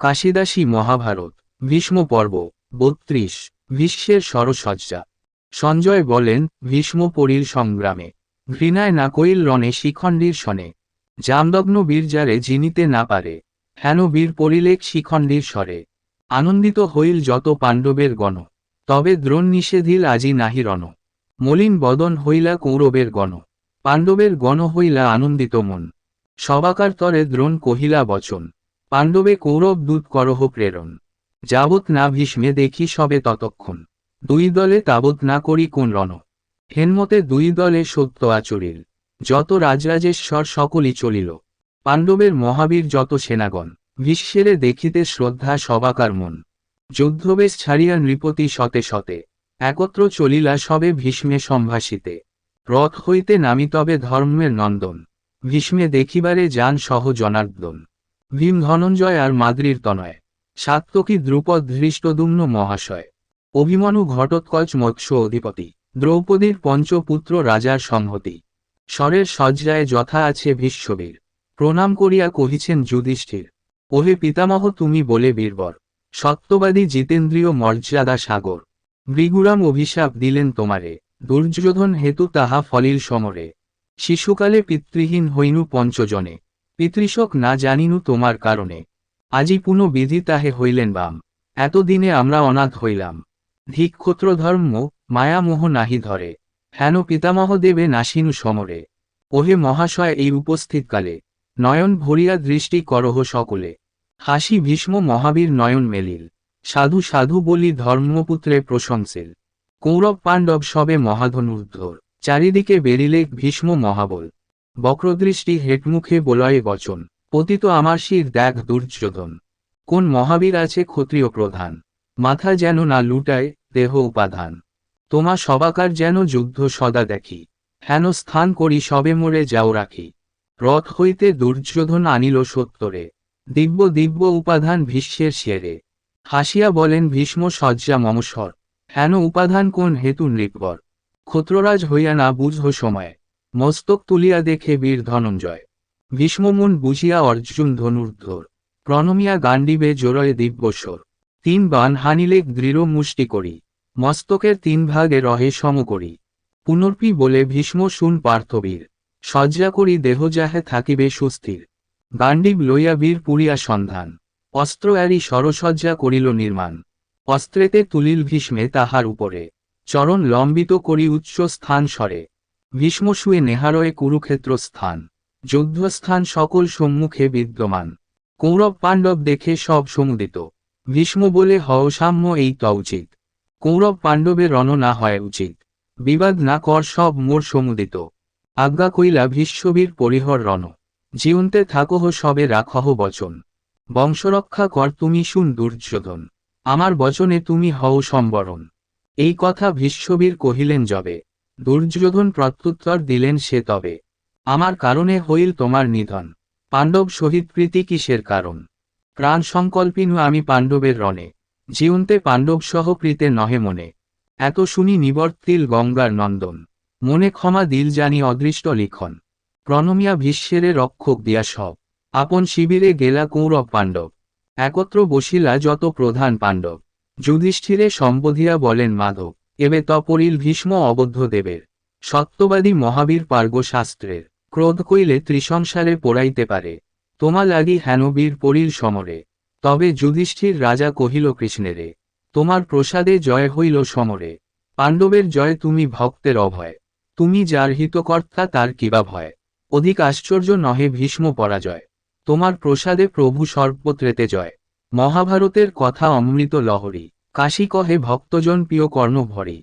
কাশিদাসী মহাভারত, ভীষ্ম পর্ব, বত্রিশ, ভীষ্মের সরসজ্জা। সঞ্জয় বলেন, ভীষ্ম পরীর সংগ্রামে, ঘৃণায় না কইল রণে শিখণ্ডীর শনে জামদগ্ন বীর যারে জিনিতে না পারে, হেন বীর পরিলেখ শিখণ্ডীর স্বরে। আনন্দিত হইল যত পাণ্ডবের গণ, তবে দ্রোণ নিষেধিল আজি নাহি রণ। মলিন বদন হইলা কৌরবের গণ, পাণ্ডবের গণ হইলা আনন্দিত মন। সবাকার তরে দ্রোণ কহিলা বচন পাণ্ডবে কৌরব দূত করহ প্রেরণ। যাবৎ না ভীষ্মে দেখি সবে ততক্ষণ। দুই দলে তাবৎ না করি কোন রণ। হেনমতে দুই দলে সত্য আচরিল। যত রাজরাজেশ্বর সকলই চলিল। পাণ্ডবের মহাবীর যত সেনাগণ, ভীষ্মেরে দেখিতে শ্রদ্ধা সবাকার মন। যুদ্ধবেশ ছাড়িয়া নৃপতি শতে শতে, একত্র চলিলা সবে ভীষ্মে সম্ভাষিতে। রথ হইতে নামি তবে ধর্মের নন্দন। ভীষ্মে দেখিবারে যান সহ জনার্দন। ভীম ধনঞ্জয় আর মাদ্রির তনয়। সাত্তকী দ্রুপদ ধৃষ্টদুম্ন মহাশয়। অভিমনু ঘটোৎকচ মৎস্য অধিপতি। দ্রৌপদীর পঞ্চপুত্র রাজার সংহতি। স্বরের সজ্জায় যথা আছে ভীষ্মবীর। প্রণাম করিয়া কহিছেন যুধিষ্ঠির। ওহে পিতামহ, তুমি বলে বীরবর। সত্যবাদী জিতেন্দ্রীয় মর্যাদা সাগর। ভৃগুরাম অভিশাপ দিলেন তোমারে। দুর্যোধন হেতু তাহা ফলিল সমরে। শিশুকালে পিতৃহীন হইনু পঞ্চজনে। পিতৃশোক না জানিনু তোমার কারণে। আজি পুনঃ বিধি তাহে হইলেন বাম। এতদিনে আমরা অনাথ হইলাম। ধিক্ষত্র ধর্ম মায়ামোহ নাহি ধরে। হেন পিতামহ দেবে নাসিনু সমরে। ওহে মহাশয়, এই উপস্থিতকালে নয়ন ভরিয়া দৃষ্টি করহ সকলে। হাসি ভীষ্ম মহাবীর নয়ন মেলিল। সাধু সাধু বলি ধর্মপুত্রে প্রশংসিল। কৌরব পাণ্ডব সবে মহাধনুর্ধর। চারিদিকে বেরিলে ভীষ্ম মহাবল। বক্রদৃষ্টি হেটমুখে বলয়ে বচন, পতিত আমার শির দেখ দুর্যোধন। কোন মহাবীর আছে ক্ষত্রিয় প্রধান? মাথা যেন না লুটায় দেহ উপাধান। তোমা সবাকার যেন যুদ্ধ সদা দেখি। হেন স্থান করি সবে মোরে যাও রাখি। রথ হইতে দুর্যোধন আনিল সত্তরে। দিব্য দিব্য উপাধান ভীষ্মের শেরে হাসিয়া বলেন, ভীষ্ম সজ্জা মমস্বর হেন উপাধান কোন হেতু নৃপবর? ক্ষত্ররাজ হইয়া না বুঝহ সময়। মস্তক তুলিয়া দেখে বীর ধনঞ্জয়। ভীষ্মমুন বুঝিয়া অর্জুন ধনুর্ধর। প্রণমিয়া গান্ডিবে জোরয়ে দিব্যস্বর। তিন বান হানিলে দৃঢ় মুষ্টি করি। মস্তকের তিন ভাগে রহে সম করি। পুনর্পি বলে ভীষ্ম শুন পার্থবীর। সজ্জা করি দেহ যাহে থাকিবে সুস্থির। গান্ডিব লইয়া বীর পুরিয়া সন্ধান। অস্ত্র এরি সরসজ্জা করিল নির্মাণ। অস্ত্রেতে তুলিল ভীষ্মে তাহার উপরে। চরণ লম্বিত করি উচ্চ স্থান স্বরে। ভীষ্ম শুয়ে নেহারয়ে কুরুক্ষেত্র স্থান যুদ্ধস্থান সকল সম্মুখে বিদ্যমান। কৌরব পাণ্ডব দেখে সব সমুদিত। ভীষ্ম বলে, হও সাম্য, এই ত উচিত। কৌরব পাণ্ডবের রণ না হয় উচিত। বিবাদ না কর, সব মোর সমুদিত। আজ্ঞা কইলা, ভীষ্মবীর পরিহর রণ। জীবন্তে থাকহ সবে, রাখহ বচন। বংশরক্ষা কর তুমি, শুন দুর্যোধন। আমার বচনে তুমি হও সম্বরণ। এই কথা ভীষ্মবীর কহিলেন যবে। দুর্যোধন প্রত্যুত্তর দিলেন সে তবে। আমার কারণে হইল তোমার নিধন। পাণ্ডব শহীদ প্রীতি কিসের কারণ? প্রাণ সংকল্পিনু আমি পাণ্ডবের রণে। জীবন্তে পাণ্ডব সহ প্রীতে নহে মনে। এত শুনি নিবর্তিল গঙ্গার নন্দন। মনে ক্ষমা দিল জানি অদৃষ্ট লিখন। প্রণমিয়া ভীষ্মেরে রক্ষক দিয়া সব। আপন শিবিরে গেলা কৌরব পাণ্ডব। একত্র বসিলা যত প্রধান পাণ্ডব। যুধিষ্ঠিরে সম্বোধিয়া বলেন মাধব। এবে তপরিল ভীষ্ম অবদ্ধ দেবের সত্যবাদী মহাবীর পার্গ শাস্ত্রের ক্রোধ কইলে ত্রিসংসারে পোড়াইতে পারে। তোমা লাগি হেনবীর পরিল সমরে। তবে যুধিষ্ঠির রাজা কহিল কৃষ্ণেরে, তোমার প্রসাদে জয় হইল সমরে। পাণ্ডবের জয় তুমি ভক্তের অভয়। তুমি যার হিতকর্তা তার কিবা ভয়। অধিক আশ্চর্য নহে ভীষ্ম পরাজয়। তোমার প্রসাদে প্রভু সর্বত্রেতে জয়। মহাভারতের কথা অমৃত লহরী। কাশী কহে ভক্তজন প্রিয় কর্ণ ভরে